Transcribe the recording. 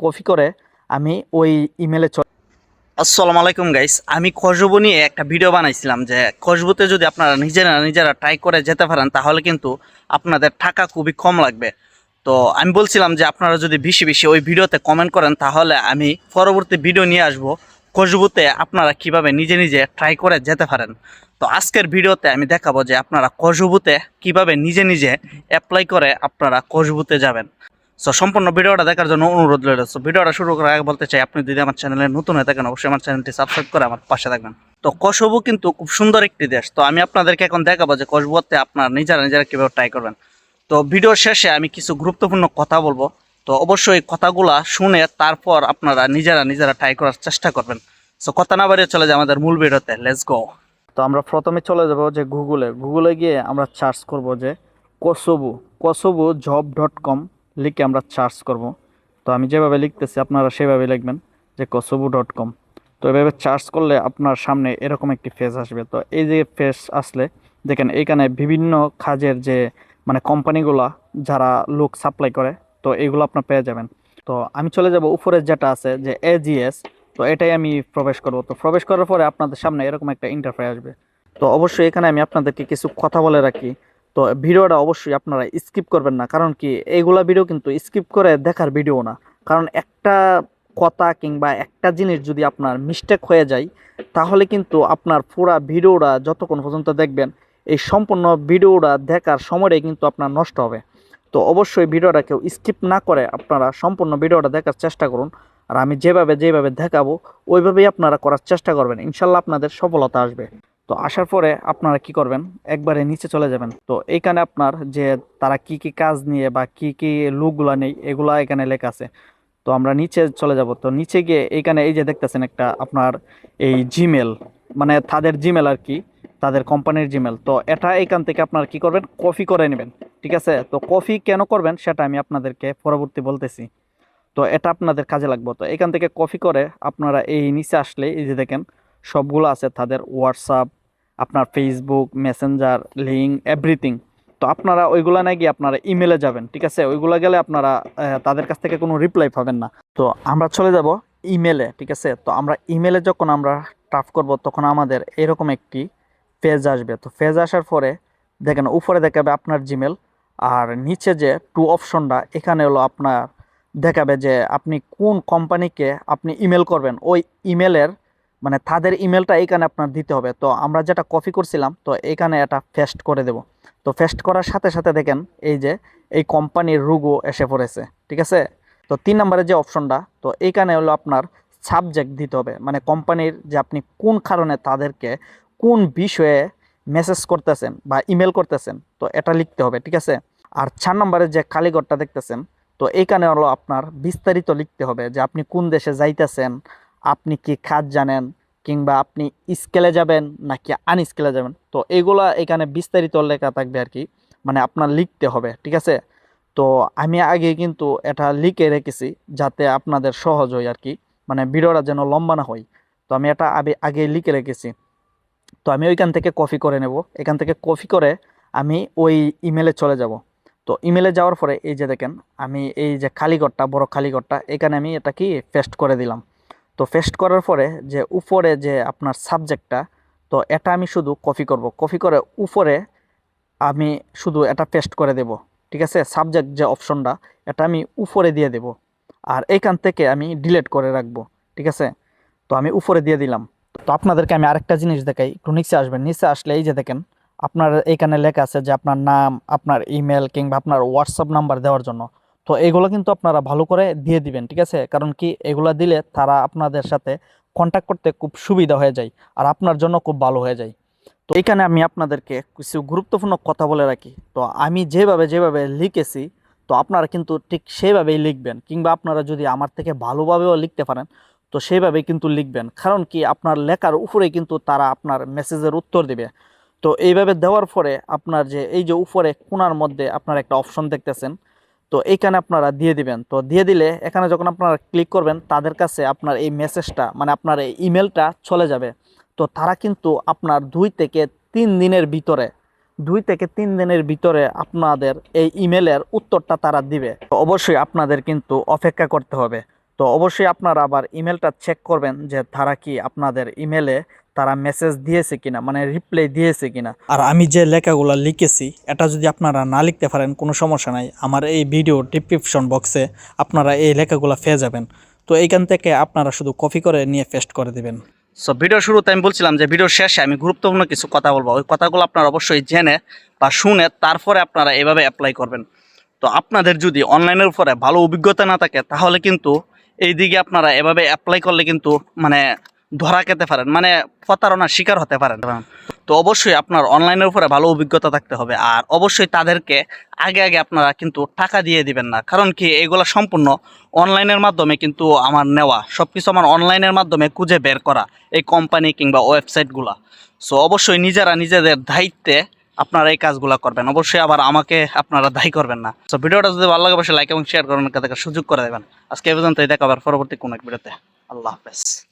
Copy করে আমি ওই ইমেলে চলে আসসালামু আলাইকুম গাইস আমি খুশবু নিয়ে একটা ভিডিও বানাইছিলাম যে খুশবুতে যদি আপনারা নিজেরা নিজেরা ট্রাই করে যেতে পারেন, তাহলে কিন্তু আপনাদের টাকা খুবই কম লাগবে। তো আমি বলছিলাম যে আপনারা যদি বেশি বেশি ওই ভিডিওতে কমেন্ট করেন, তাহলে আমি পরবর্তী ভিডিও নিয়ে আসব খুশবুতে আপনারা কীভাবে নিজে নিজে ট্রাই করে যেতে পারেন। তো আজকের ভিডিওতে আমি দেখাবো যে আপনারা খুশবুতে কীভাবে নিজে নিজে অ্যাপ্লাই করে আপনারা খুশবুতে যাবেন। সো সম্পূর্ণ ভিডিওটা দেখার জন্য অনুরোধ রইল। সো ভিডিওটা শুরু করার আগে বলতে চাই, আপনি যদি আমার চ্যানেলে নতুন হয়ে থাকেন, অবশ্যই আমার চ্যানেলটি সাবস্ক্রাইব করে আমার পাশে থাকবেন। তো কসবু কিন্তু খুব সুন্দর একটি দেশ। তো আমি আপনাদেরকে এখন দেখাবো যে কসবুতে আপনার নিজেরা নিজেরা কীভাবে ট্রাই করবেন। তো ভিডিওর শেষে আমি কিছু গুরুত্বপূর্ণ কথা বলব। তো অবশ্যই কথাগুলা শুনে তারপর আপনারা নিজেরা নিজেরা ট্রাই করার চেষ্টা করবেন। সো কথা না বাড়িয়ে চলে যায় আমাদের মূল ভিডিওতে। লেটস গো তো আমরা প্রথমে চলে যাব যে গুগলে গুগলে গিয়ে আমরা সার্চ করব যে কসবু। কসবু জব ডট কম লিখে আমরা সার্চ করব। তো আমি যেভাবে লিখতেছি, আপনারা সেভাবে লিখবেন যে কসবু ডট কম তো এভাবে সার্চ করলে আপনার সামনে এরকম একটি ফেস আসবে। তো এই যে ফেস আসলে, দেখেন এইখানে বিভিন্ন কাজের যে মানে কোম্পানিগুলা যারা লোক সাপ্লাই করে, তো এগুলো আপনার পেয়ে যাবেন। তো আমি চলে যাব উপরে যেটা আছে যে এজিএস তো এটাই আমি প্রবেশ করব। তো প্রবেশ করার পরে আপনাদের সামনে এরকম একটা ইন্টারফেস আসবে। তো অবশ্যই এখানে আমি আপনাদেরকে কিছু কথা বলে রাখি। তো ভিডিওটা অবশ্যই আপনারা স্কিপ করবেন না। কারণ কি, এইগুলা ভিডিও কিন্তু স্কিপ করে দেখার ভিডিও না। কারণ একটা কথা কিংবা একটা জিনিস যদি আপনার মিস্টেক হয়ে যায়, তাহলে কিন্তু আপনার পুরা ভিডিওটা যতক্ষণ পর্যন্ত দেখবেন, এই সম্পূর্ণ ভিডিওটা দেখার সময়টাই কিন্তু আপনার নষ্ট হবে। তো অবশ্যই ভিডিওটা কেউ স্কিপ না করে আপনারা সম্পূর্ণ ভিডিওটা দেখার চেষ্টা করুন। আর আমি যেভাবে যেভাবে দেখাবো, ওইভাবেই আপনারা করার চেষ্টা করবেন। ইনশাল্লাহ আপনাদের সফলতা আসবে। তো আসার পরে আপনারা কি করবেন? একবারে নিচে চলে যাবেন। তো এইখানে আপনার যে তারা কি কি কাজ নিয়ে বা কি কি লুকগুলা নেই, এগুলা এখানে লেখা আছে। তো আমরা নিচে চলে যাব। তো নিচে গিয়ে এইখানে এই যে দেখতেছেন একটা আপনার এই জিমেল মানে তাদের জিমেল আর কি, তাদের কোম্পানির জিমেল তো এটা এখান থেকে আপনারা কি করবেন? কপি করে নেবেন, ঠিক আছে? তো কপি কেন করবেন সেটা আমি আপনাদেরকে পরবর্তী বলতেছি। তো এটা আপনাদের কাজে লাগবে। তো এখান থেকে কপি করে আপনারা এই নিচে আসলে এই যে দেখেন, সবগুলো আছে তাদের হোয়াটসঅ্যাপ আপনার ফেসবুক মেসেঞ্জার লিঙ্ক এভরিথিং তো আপনারা ওইগুলা না গিয়ে আপনারা ইমেলে যাবেন, ঠিক আছে? ওইগুলা গেলে আপনারা তাদের কাছ থেকে কোনো রিপ্লাই পাবেন না। তো আমরা চলে যাব ইমেলে ঠিক আছে? তো আমরা ইমেলে যখন আমরা টাফ করব, তখন আমাদের এরকম একটি ফেজ আসবে। তো ফেজ আসার পরে দেখেন, উপরে দেখাবে আপনার জিমেল আর নিচে যে টু অপশনটা এখানে হলো আপনার দেখাবে যে আপনি কোন কোম্পানিকে আপনি ইমেল করবেন। ওই ইমেলের মানে তাদের ইমেলটা এখানে আপনার দিতে হবে। তো আমরা যেটা কপি করছিলাম, তো এখানে এটা ফেস্ট করে দেব। তো ফেস্ট করার সাথে সাথে দেখেন, এই যে, এই কোম্পানির রুগো এসে পড়েছে, ঠিক আছে? তো তিন নম্বরের যে অপশনটা তো এইখানে হলো আপনার সাবজেক্ট দিতে হবে। মানে কোম্পানির যে আপনি কোন কারণে তাদেরকে কোন বিষয়ে মেসেজ করতেছেন বা ইমেল করতেছেন, তো এটা লিখতে হবে, ঠিক আছে? আর চার নম্বরের যে কালীঘরটা দেখতেছেন, তো এইখানে হলো আপনার বিস্তারিত লিখতে হবে যে আপনি কোন দেশে যাইতেছেন আপনি কি কাজ জানেন কিংবা আপনি স্কেলে যাবেন নাকি আনস্কেলে যাবেন? তো এগুলা এখানে বিস্তারিত লেখা থাকবে আর কি। মানে আপনার লিখতে হবে, ঠিক আছে? তো আমি আগে কিন্তু এটা লিখে রেখেছি যাতে আপনাদের সহজ হয় আর কি। মানে ভিডিওটা যেন লম্বা না হয়। তো আমি এটা আগে আগে লিখে রেখেছি। তো আমি ওইখান থেকে কপি করে নেব। এখান থেকে কপি করে আমি ওই ইমেলে চলে যাব। তো ইমেলে যাওয়ার পরে এই যে দেখেন, আমি এই যে খালিঘরটা বড় খালিঘরটা এখানে আমি এটা কি পেস্ট করে দিলাম। তো পেস্ট করার পরে যে উপরে যে আপনার সাবজেক্টটা তো এটা আমি শুধু কপি করব। কপি করে উপরে আমি শুধু এটা পেস্ট করে দেব, ঠিক আছে? সাবজেক্ট যে অপশনটা এটা আমি উপরে দিয়ে দেব। আর এইখান থেকে আমি ডিলিট করে রাখব, ঠিক আছে? তো আমি উপরে দিয়ে দিলাম। তো আপনাদেরকে আমি আরেকটা জিনিস দেখাই, একটু নিচে আসবেন। নিচে আসলে এই যে দেখেন, আপনার এখানে লেখা আছে যে আপনার নাম, আপনার ইমেল কিংবা আপনার হোয়াটসঅ্যাপ নাম্বার দেওয়ার জন্য। তো এগুলো কিন্তু আপনারা ভালো করে দিয়ে দিবেন, ঠিক আছে? কারণ কি এগুলো দিলে তারা আপনাদের সাথে কন্ট্যাক্ট করতে খুব সুবিধা হয়ে যায় আর আপনার জন্য খুব ভালো হয়ে যায়। তো এখানে আমি আপনাদেরকে কিছু গুরুত্বপূর্ণ কথা বলে রাখি। তো আমি যেভাবে যেভাবে লিখেছি, তো আপনারা কিন্তু ঠিক সেভাবেই লিখবেন কিংবা আপনারা যদি আমার থেকে ভালোভাবেও লিখতে পারেন, তো সেইভাবেই কিন্তু লিখবেন। কারণ কি আপনার লেখার উপরে কিন্তু তারা আপনার মেসেজের উত্তর দিবে। তো এইভাবে দেওয়ার পরে আপনার যে এই যে উপরে কোনার মধ্যে আপনার একটা অপশন দেখতেছেন তো এইখানে আপনারা দিয়ে দিবেন। তো দিয়ে দিলে এখানে যখন আপনারা ক্লিক করবেন, তাদের কাছে আপনার এই মেসেজটা মানে আপনার এই ইমেলটা চলে যাবে। তো তারা কিন্তু আপনার দুই থেকে তিন দিনের ভিতরে, দুই থেকে তিন দিনের ভিতরে আপনাদের এই ইমেলের উত্তরটা তারা দিবে। তো অবশ্যই আপনাদের কিন্তু অপেক্ষা করতে হবে। তো অবশ্যই আপনারা আবার ইমেলটা চেক করবেন যে তারা কি আপনাদের ইমেলে তারা মেসেজ দিয়েছে কিনা মানে রিপ্লাই দিয়েছে কিনা। আর আমি যে লেখাগুলো লিখেছি এটা যদি আপনারা না লিখতে পারেন কোনো সমস্যা নাই। আমার এই ভিডিও ডিসক্রিপশন বক্সে আপনারা এই লেখাগুলো পেয়ে যাবেন। তো এইখান থেকে আপনারা শুধু কপি করে নিয়ে পেস্ট করে দেবেন। সো ভিডিও শুরুতে আমি বলছিলাম যে ভিডিওর শেষে আমি গুরুত্বপূর্ণ কিছু কথা বলব। ওই কথাগুলো আপনারা অবশ্যই জেনে বা শুনে তারপরে আপনারা এভাবে অ্যাপ্লাই করবেন। তো আপনাদের যদি অনলাইনের উপরে ভালো অভিজ্ঞতা না থাকে তাহলে কিন্তু এই দিকে আপনারা এভাবে অ্যাপ্লাই করলে কিন্তু মানে ধরা খেতে পারেন মানে প্রতারণার শিকার হতে পারেন। তো অবশ্যই আপনার অনলাইনের উপরে ভালো অভিজ্ঞতা থাকতে হবে, আর অবশ্যই তাদেরকে আগে আগে আপনারা কিন্তু টাকা দিয়ে দিবেন না, কারণ কি এগুলো সম্পূর্ণ অনলাইনের মাধ্যমে কিন্তু আমার নেওয়া সব কিছু আমার অনলাইনের মাধ্যমে খুঁজে বের করা এই কোম্পানি কিংবা ওয়েবসাইটগুলা সো অবশ্যই নিজেরা নিজেদের দায়িত্বে আপনারা এই কাজগুলো করবেন, অবশ্যই আবার আমাকে আপনারা দায়ী করবেন না। সো ভিডিওটা যদি ভালো লাগে, অবশ্যই লাইক এবং শেয়ার করবেন করার সুযোগ করে দেবেন। আজকে এই পর্যন্ত দেখা আবার পরবর্তী কোনো এক ভিডিওতে। আল্লাহ হাফেজ।